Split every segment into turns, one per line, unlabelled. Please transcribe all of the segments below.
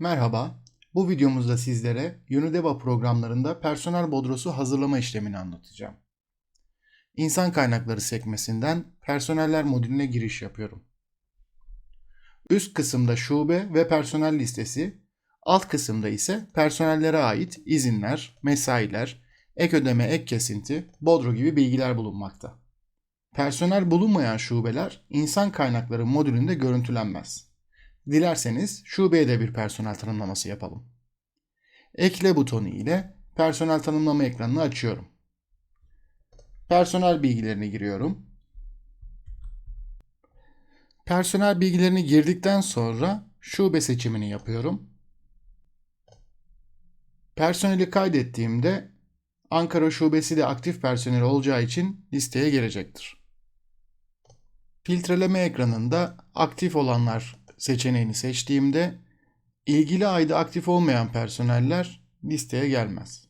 Merhaba, bu videomuzda sizlere Unideva programlarında personel bodrosu hazırlama işlemini anlatacağım. İnsan kaynakları sekmesinden personeller modülüne giriş yapıyorum. Üst kısımda şube ve personel listesi, alt kısımda ise personellere ait izinler, mesailer, ek ödeme, ek kesinti, bodro gibi bilgiler bulunmakta. Personel bulunmayan şubeler insan kaynakları modülünde görüntülenmez. Dilerseniz şubeye de bir personel tanımlaması yapalım. Ekle butonu ile personel tanımlama ekranını açıyorum. Personel bilgilerini giriyorum. Personel bilgilerini girdikten sonra şube seçimini yapıyorum. Personeli kaydettiğimde Ankara şubesi de aktif personel olacağı için listeye girecektir. Filtreleme ekranında aktif olanlar seçeneğini seçtiğimde ilgili ayda aktif olmayan personeller listeye gelmez.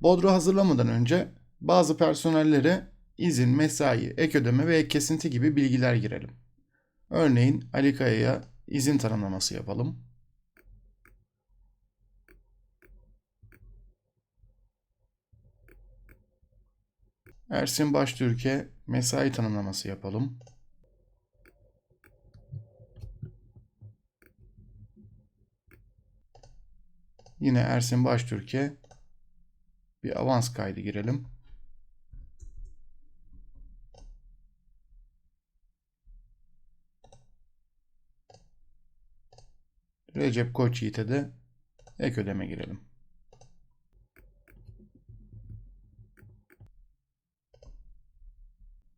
Bodro hazırlamadan önce bazı personellere izin, mesai, ek ödeme ve ek kesinti gibi bilgiler girelim. Örneğin Ali Kaya'ya izin tanımlaması yapalım. Ersin Baştürk'e mesai tanımlaması yapalım. Yine Ersin Baştürk'e bir avans kaydı girelim. Recep Koçyiğit'e de ek ödeme girelim.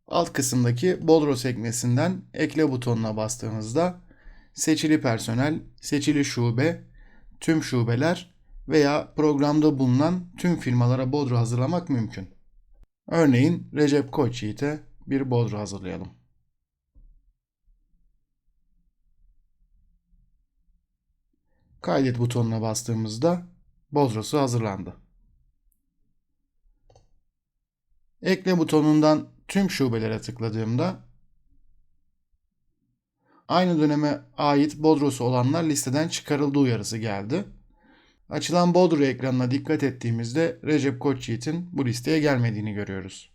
Alt kısımdaki Bodro sekmesinden ekle butonuna bastığınızda seçili personel, seçili şube, tüm şubeler veya programda bulunan tüm firmalara bodro hazırlamak mümkün. Örneğin Recep Koçyiğit'e bir bodro hazırlayalım. Kaydet butonuna bastığımızda bodrosu hazırlandı. Ekle butonundan tüm şubelere tıkladığımda aynı döneme ait bodrosu olanlar listeden çıkarıldığı uyarısı geldi. Açılan bodro ekranına dikkat ettiğimizde Recep Koçyiğit'in bu listeye gelmediğini görüyoruz.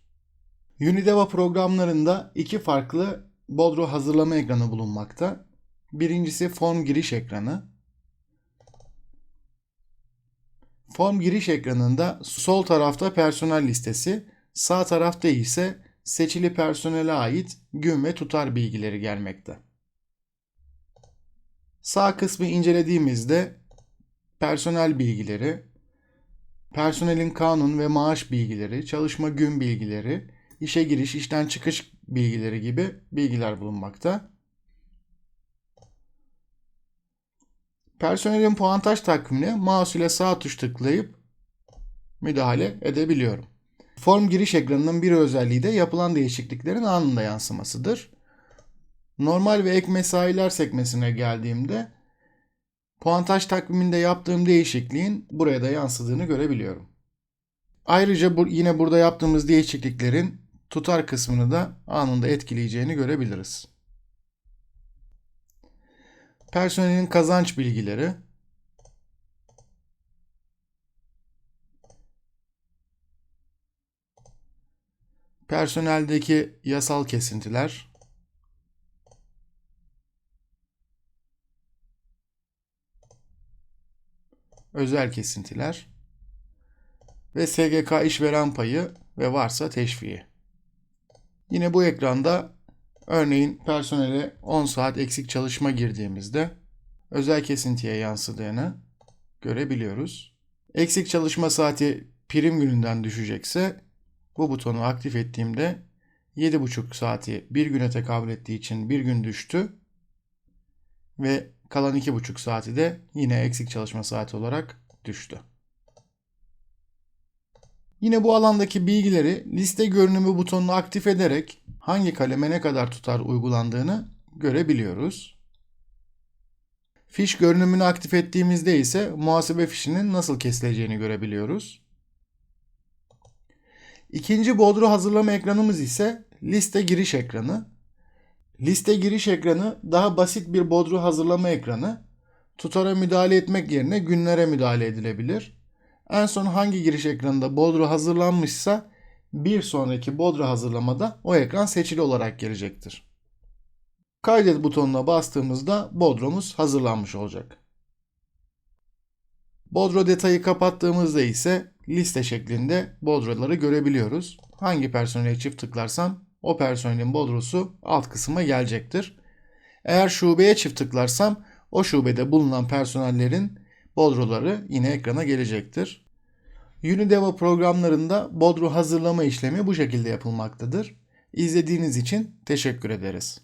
Unideva programlarında iki farklı bodro hazırlama ekranı bulunmakta. Birincisi form giriş ekranı. Form giriş ekranında sol tarafta personel listesi, sağ tarafta ise seçili personele ait gün ve tutar bilgileri gelmekte. Sağ kısmı incelediğimizde personel bilgileri, personelin kanun ve maaş bilgileri, çalışma gün bilgileri, işe giriş, işten çıkış bilgileri gibi bilgiler bulunmakta. Personelin puantaj takvimine mouse ile sağ tuş tıklayıp müdahale edebiliyorum. Form giriş ekranının bir özelliği de yapılan değişikliklerin anında yansımasıdır. Normal ve ek mesailer sekmesine geldiğimde puantaj takviminde yaptığım değişikliğin buraya da yansıdığını görebiliyorum. Ayrıca bu, yine burada yaptığımız değişikliklerin tutar kısmını da anında etkileyeceğini görebiliriz. Personelin kazanç bilgileri, personeldeki yasal kesintiler, özel kesintiler ve SGK işveren payı ve varsa teşviği. Yine bu ekranda örneğin personele 10 saat eksik çalışma girdiğimizde özel kesintiye yansıdığını görebiliyoruz. Eksik çalışma saati prim gününden düşecekse bu butonu aktif ettiğimde 7,5 saati bir güne tekabül ettiği için bir gün düştü ve kalan 2,5 saati de yine eksik çalışma saati olarak düştü. Yine bu alandaki bilgileri liste görünümü butonunu aktif ederek hangi kaleme ne kadar tutar uygulandığını görebiliyoruz. Fiş görünümünü aktif ettiğimizde ise muhasebe fişinin nasıl kesileceğini görebiliyoruz. İkinci bodro hazırlama ekranımız ise liste giriş ekranı. Liste giriş ekranı daha basit bir bodro hazırlama ekranı. Tutara müdahale etmek yerine günlere müdahale edilebilir. En son hangi giriş ekranında bodro hazırlanmışsa bir sonraki bodro hazırlamada o ekran seçili olarak gelecektir. Kaydet butonuna bastığımızda bodromuz hazırlanmış olacak. Bodro detayı kapattığımızda ise liste şeklinde bodroları görebiliyoruz. Hangi personele çift tıklarsam o personelin bodrosu alt kısma gelecektir. Eğer şubeye çift tıklarsam o şubede bulunan personellerin bodroları yine ekrana gelecektir. Unideva programlarında bodro hazırlama işlemi bu şekilde yapılmaktadır. İzlediğiniz için teşekkür ederiz.